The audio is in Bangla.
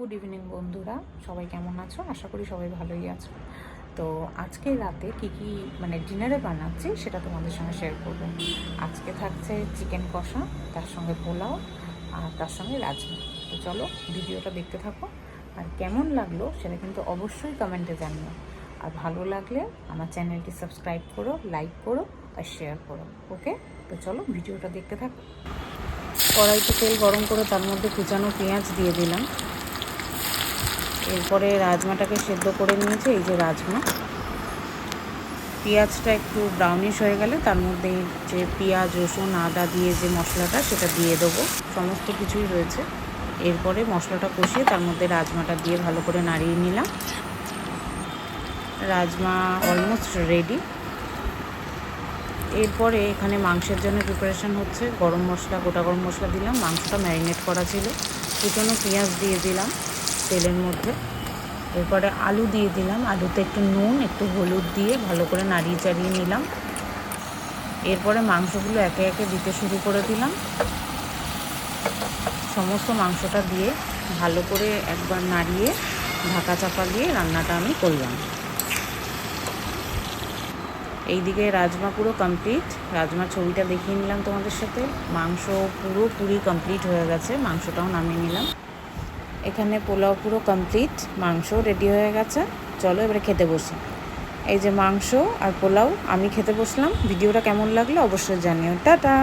গুড ইভিনিং বন্ধুরা। সবাই কেমন আছো? আশা করি সবাই ভালোই আছো। তো আজকে রাতে কি কি মানে ডিনারে বানাচ্ছি সেটা তোমাদের সঙ্গে শেয়ার করব। আজকে থাকছে চিকেন কষা, তার সঙ্গে পোলাও আর তার সঙ্গে রাজমা। তো চলো ভিডিওটা দেখতে থাকো। আর কেমন লাগল সেটা কিন্তু অবশ্যই কমেন্টে জানিও। আর ভালো লাগলে আমার চ্যানেলটি সাবস্ক্রাইব করো, লাইক করো আর শেয়ার করো। ওকে? তো চলো ভিডিওটা দেখতে থাকো। কড়াইতে তেল গরম করে তার মধ্যে কুচানো পেঁয়াজ দিয়ে দিলাম। এরপরে রাজমাটাকে সেদ্ধ করে নিয়েছে, এই যে রাজমা। পেঁয়াজটা একটু ব্রাউনিশ হয়ে গেলে তার মধ্যে যে পেঁয়াজ, রসুন, আদা দিয়ে যে মশলাটা, সেটা দিয়ে দেবো। সমস্ত কিছুই রয়েছে। এরপরে মশলাটা কষিয়ে তার মধ্যে রাজমাটা দিয়ে ভালো করে নাড়িয়ে নিলাম। রাজমা অলমোস্ট রেডি এরপরে এখানে মাংসের জন্য প্রিপারেশন হচ্ছে। গরম মশলা, গোটা গরম মশলা দিলাম। মাংসটা ম্যারিনেট করা ছিল। কুচনো পেঁয়াজ দিয়ে দিলাম। তেলের মধ্যে। এরপরে আলু দিয়ে দিলাম। আলুতে একটু নুন, একটু হলুদ দিয়ে ভালো করে নাড়িয়ে চাড়িয়ে নিলাম। এরপরে মাংসগুলো একে একে দিতে শুরু করে দিলাম। সমস্ত মাংসটা দিয়ে ভালো করে একবার নাড়িয়ে ঢাকা চাপা দিয়ে রান্নাটা আমি করলাম। এইদিকে রাজমা পুরো কমপ্লিট রাজমা ছবিটা দেখিয়ে নিলাম তোমাদের সাথে। মাংস পুরোপুরি কমপ্লিট হয়ে গেছে। মাংসটাও নামিয়ে নিলাম। এখানে পোলাও পুরো কমপ্লিট মাংস রেডি হয়ে গেছে। চলো এবারে খেতে বসি। এই যে মাংস আর পোলাও, আমি খেতে বসলাম। ভিডিওটা কেমন লাগল অবশ্যই জানিও। টাটা!